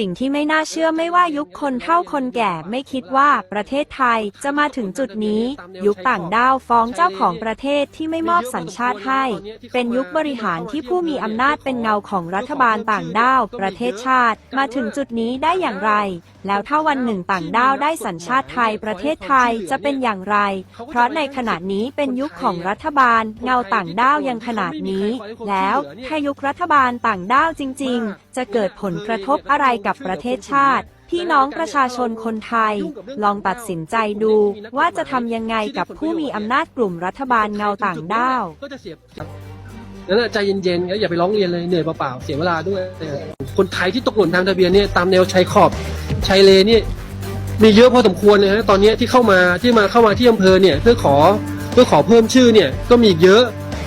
สิ่งที่ไม่น่าเชื่อไม่ว่ายุคคนเท่าคนแก่ไม่คิดว่าประเทศไทยจะมาถึงจุดนี้ ยุคต่างด้าวฟ้องเจ้าของประเทศที่ไม่มอบสัญชาติให้ เป็นยุคบริหารที่ผู้มีอำนาจเป็นเงาของรัฐบาลต่างด้าว ประเทศชาติ มาถึงจุดนี้ได้อย่างไร แล้วถ้าวันหนึ่งต่างด้าวได้สัญชาติไทยประเทศไทยจะเป็นอย่างไร เพราะในขณะนี้เป็นยุคของรัฐบาล เงาต่างด้าวยังขนาดนี้ แล้วถ้ายุครัฐบาลต่างด้าวจริง ๆ จะเกิดผลกระทบอะไรกับประเทศชาติพี่น้องประชาชนคนไทย ลองตัดสินใจดูว่าจะทำยังไงกับผู้มีอำนาจกลุ่มรัฐบาลเงาต่างด้าว นั่นแหละใจเย็นๆครับอย่าไปร้องเรียนเลยเหนื่อยเปล่าๆเสียเวลาด้วย คนไทยที่ตกหล่นทางทะเบียนเนี่ยตามแนวชายขอบชายเลนี่มีเยอะพอสมควรเลยนะตอนนี้ที่เข้ามาที่มาเข้ามาที่อำเภอเนี่ยเพื่อขอเพื่อขอเพิ่มชื่อเนี่ยก็มีเยอะ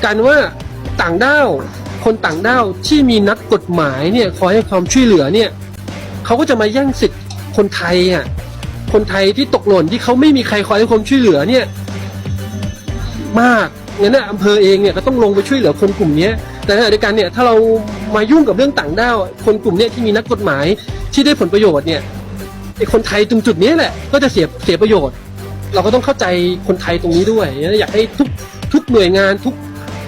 กันว่าต่างด้าวคนต่างด้าวที่มีนักกฎหมายเนี่ยคอยให้ความช่วยเหลือเนี่ยเขาก็จะมาแย่งสิทธิ์คนไทยอะคนไทยที่ตกหล่นที่เขาไม่มีใครคอยให้ความช่วยเหลือเนี่ยมาก งั้นนะอำเภอเองเนี่ยก็ต้องลงไปช่วยเหลือคนกลุ่มนี้แต่ในขณะเดียวกันเนี่ยถ้าเรามายุ่งกับเรื่องต่างด้าวคนกลุ่มนี้ที่มีนักกฎหมายที่ได้ผลประโยชน์เนี่ยไอ้คนไทยตรงจุดนี้แหละ ก็จะเสียเสียประโยชน์ เราก็ต้องเข้าใจคนไทยตรงนี้ด้วยอยากให้ทุกทุกหน่วยงานทุก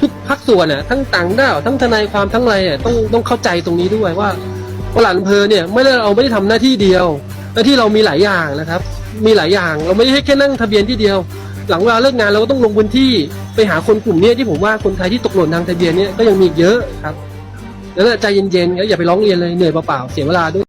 ทุกภาคส่วนน่ะทั้งต่างด้าวทั้งทนายความทั้งอะไรอะต้องต้องเข้าใจตรงนี้ด้วยว่าว่าหลานอำเภอเนี่ยไม่ได้เราไม่ได้ทำหน้าที่เดียว หน้าที่เรามีหลายอย่างนะครับ มีหลายอย่างเราไม่ได้แค่นั่งทะเบียนที่เดียว หลังเวลาเลิกงานเราก็ต้องลงพื้นที่ไปหาคนกลุ่มเนี้ยที่ผมว่าคนไทยที่ตกหล่นทางทะเบียนเนี่ยก็ยังมีอีกเยอะครับแล้วใจเย็นๆแล้วอย่าไปร้องเรียนเลยเหนื่อยเปล่าๆเสียเวลาด้วย